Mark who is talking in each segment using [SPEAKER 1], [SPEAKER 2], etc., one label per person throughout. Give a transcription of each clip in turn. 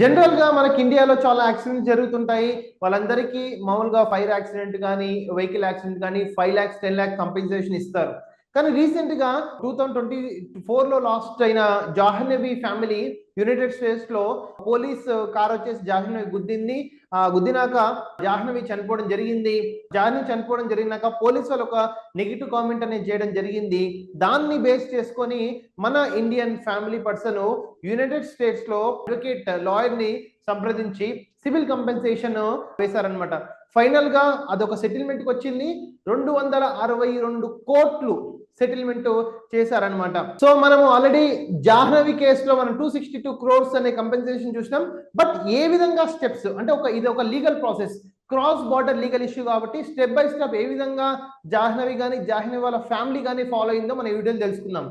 [SPEAKER 1] జనరల్గా మనకి ఇండియాలో చాలా యాక్సిడెంట్స్ జరుగుతుంటాయి. వాళ్ళందరికీ మామూలుగా ఫైర్ యాక్సిడెంట్ కానీ వెహికల్ యాక్సిడెంట్ కానీ five lakhs ten lakh compensation ఇస్తారు. కానీ రీసెంట్గా టూ థౌజండ్ ట్వంటీ ఫోర్లో లాస్ట్ అయిన జాహ్నవి ఫ్యామిలీ యునైటెడ్ స్టేట్స్లో పోలీస్ కార్ వచ్చేసి జాహ్నవి గుద్దింది. ఆ గుద్దినాక జాహ్నవి చనిపోవడం జరిగింది. జాహ్నవి చనిపోవడం జరిగినాక పోలీస్ వాళ్ళు ఒక నెగిటివ్ కామెంట్ అనేది చేయడం జరిగింది. దాన్ని బేస్ చేసుకొని మన ఇండియన్ ఫ్యామిలీ పర్సన్ యునైటెడ్ స్టేట్స్లో అడ్వకేట్ లాయర్ని సంప్రదించి సివిల్ కంపెన్సేషన్ వేశారనమాట ఫైనల్గా అదొక సెటిల్మెంట్కి వచ్చింది. రెండు వందల అరవై రెండు కోట్లు సెటిల్మెంట్ చేశారనమాట సో మనము ఆల్రెడీ జాహ్నవి కేసులో మనం టూ సిక్స్టీ టూ క్రోర్స్ అనే కంపెన్సేషన్ చూసినాం. బట్ ఏ విధంగా స్టెప్స్ అంటే ఒక ఇది ఒక legal process cross border legal issue కాబట్టి స్టెప్ బై స్టెప్ ఏ విధంగా జాహ్నవి కానీ జాహ్నవి వాళ్ళ ఫ్యామిలీ కానీ ఫాలో అయిందో మన వీడియోలు తెలుసుకుందాం.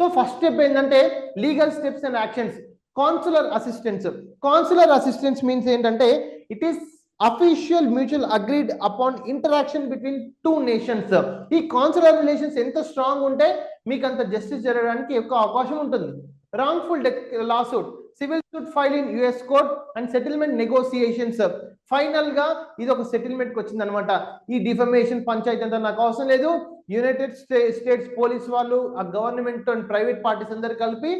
[SPEAKER 1] సో ఫస్ట్ స్టెప్ ఏంటంటే legal steps and actions consular assistance consular assistance means ఏంటంటే it is official mutual agreed upon interaction between two nations ఈ కాన్సులర్ రిలేషన్స్ ఎంత స్ట్రాంగ్ ఉంటే మీకు అంత జస్టిస్ జరగడానికి ఎక్కువ అవకాశం ఉంటుంది. Wrongful lawsuit civil suit file in US court and settlement negotiations ఫైనల్గా ఇది ఒక సెటిల్మెంట్ వచ్చింది అనమాట ఈ డిఫర్మేషన్ పంచాయతీ అంతా నాకు అవసరం లేదు. యునైటెడ్ స్టేట్స్ పోలీస్ వాళ్ళు ఆ గవర్నమెంట్ అండ్ ప్రైవేట్ పార్టీస్ అందరు కలిపి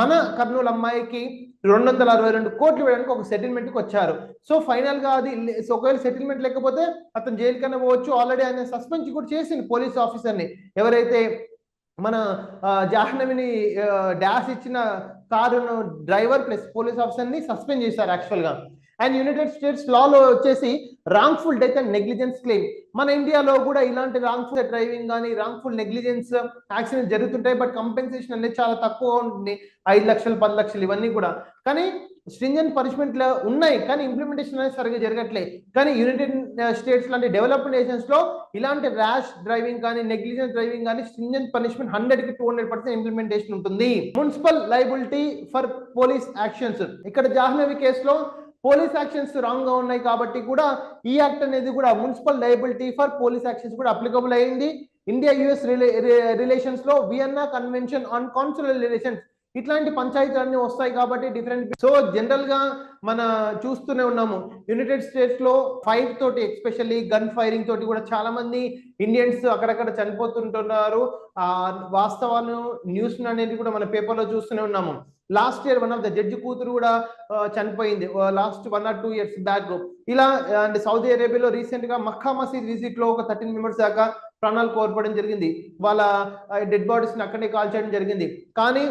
[SPEAKER 1] మన కర్నూలు అమ్మాయికి రెండు వందల అరవై రెండు కోట్లు వేయడానికి ఒక సెటిల్మెంట్కి వచ్చారు. సో ఫైనల్గా అది ఒకవేళ సెటిల్మెంట్ లేకపోతే అతను జైలు కన్నా పోవచ్చు. ఆల్రెడీ ఆయన సస్పెండ్ కూడా చేసింది పోలీస్ ఆఫీసర్ని ఎవరైతే మన జాహ్నవిని డాష్ ఇచ్చిన కారును డ్రైవర్ ప్లస్ పోలీస్ ఆఫీసర్ని సస్పెండ్ చేశారు యాక్చువల్గా అండ్ యునైటెడ్ స్టేట్స్ లాలో వచ్చేసి wrongful death and negligence claim మన ఇండియాలో కూడా ఇలాంటి రాంగ్ఫుల్ డ్రైవింగ్ కానీ రాంగ్ఫుల్ నెగ్లిజెన్స్ యాక్సిడెంట్ జరుగుతుంటాయి బట్ కంపెన్సేషన్ అనేది చాలా తక్కువ ఉంటుంది ఐదు లక్షలు పది లక్షలు ఇవన్నీ కూడా. కానీ స్ట్రింజెంట్ పనిష్మెంట్లు ఉన్నాయి కానీ ఇంప్లిమెంటేషన్ అనేది సరిగ్గా జరగట్లే. కానీ యునైటెడ్ స్టేట్స్ uh, లాంటి డెవలప్డ్ నేషన్స్లో ఇలాంటి ర్యాష్ డ్రైవింగ్ కానీ నెగ్లిజెన్స్ డ్రైవింగ్ కానీ స్ట్రింజెంట్ పనిష్మెంట్ హండ్రెడ్కి టూ హండ్రెడ్ పర్సెంట్ ఇంప్లిమెంటేషన్ ఉంటుంది. Municipal liability for police actions ఇక్కడ జాహ్నవి కేసులో పోలీస్ యాక్షన్స్ రాంగ్గా ఉన్నాయి కాబట్టి కూడా ఈ యాక్ట్ అనేది కూడా municipal liability for police actions కూడా అప్లికబుల్ అయింది. India US రిలేషన్స్లో Vienna Convention on consular relations ఇట్లాంటి పంచాయతీలన్నీ వస్తాయి కాబట్టి డిఫరెంట్ సో జనరల్గా మన చూస్తూనే ఉన్నాము. యునైటెడ్ స్టేట్స్లో ఫైర్ తోటి ఎస్పెషల్లీ గన్ ఫైరింగ్ తోటి కూడా చాలా మంది ఇండియన్స్ అక్కడక్కడ చనిపోతుంటున్నారు. ఆ వాస్తవాలు న్యూస్ అనేది కూడా మన పేపర్లో చూస్తూనే ఉన్నాము. Last year one of the judge కూతురు కూడా చనిపోయింది. Last one or two years back ఇలా అండ్ సౌదీ అరేబియాలో రీసెంట్గా మక్కా మసీద్ విజిట్లో ఒక థర్టీన్ మెంబర్స్ దాకా ప్రాణాలు కోల్పోవడం జరిగింది. వాళ్ళ డెడ్ బాడీస్ని అక్కడే కాల్ చేయడం జరిగింది. కానీ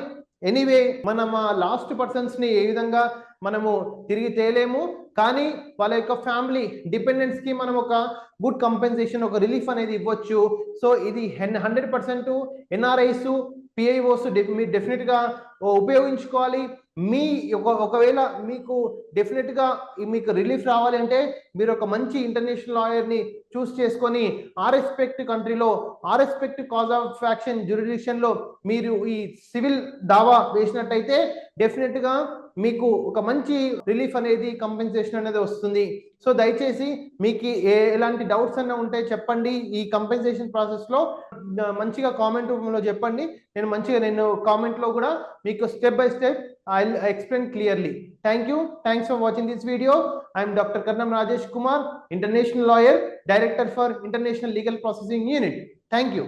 [SPEAKER 1] ఎనీవే మనం ఆ లాస్ట్ పర్సన్స్ని ఏ విధంగా మనము తిరిగి తేలేము. కానీ వాళ్ళ యొక్క ఫ్యామిలీ డిపెండెంట్స్కి మనం ఒక గుడ్ కంపెన్సేషన్ ఒక రిలీఫ్ అనేది ఇవ్వచ్చు. సో ఇది హండ్రెడ్ పర్సెంట్ ఎన్ఆర్ఐస్ పిఐఓస్ మీరు డెఫినెట్గా ఉపయోగించుకోవాలి. మీ ఒకవేళ మీకు డెఫినెట్గా మీకు రిలీఫ్ రావాలి అంటే మీరు ఒక మంచి ఇంటర్నేషనల్ లాయర్ని చూస్ చేసుకొని ఆ రెస్పెక్ట్ కంట్రీలో ఆ రెస్పెక్ట్ కాజ్ ఆఫ్ యాక్షన్ జ్యూరిడిక్షన్లో మీరు ఈ సివిల్ దావా వేసినట్టయితే డెఫినెట్గా మీకు ఒక మంచి రిలీఫ్ అనేది కంపెన్సేషన్ అనేది వస్తుంది. సో దయచేసి మీకు ఎలాంటి డౌట్స్ అన్న ఉంటే చెప్పండి. ఈ కంపెన్సేషన్ ప్రాసెస్లో మంచిగా కామెంట్ రూపంలో చెప్పండి. నేను మంచిగా నేను కామెంట్లో కూడా మీకు step by step I explain clearly thank you thanks for watching this video I'm doctor Karnam Rajesh Kumar international lawyer director for international legal processing unit thank you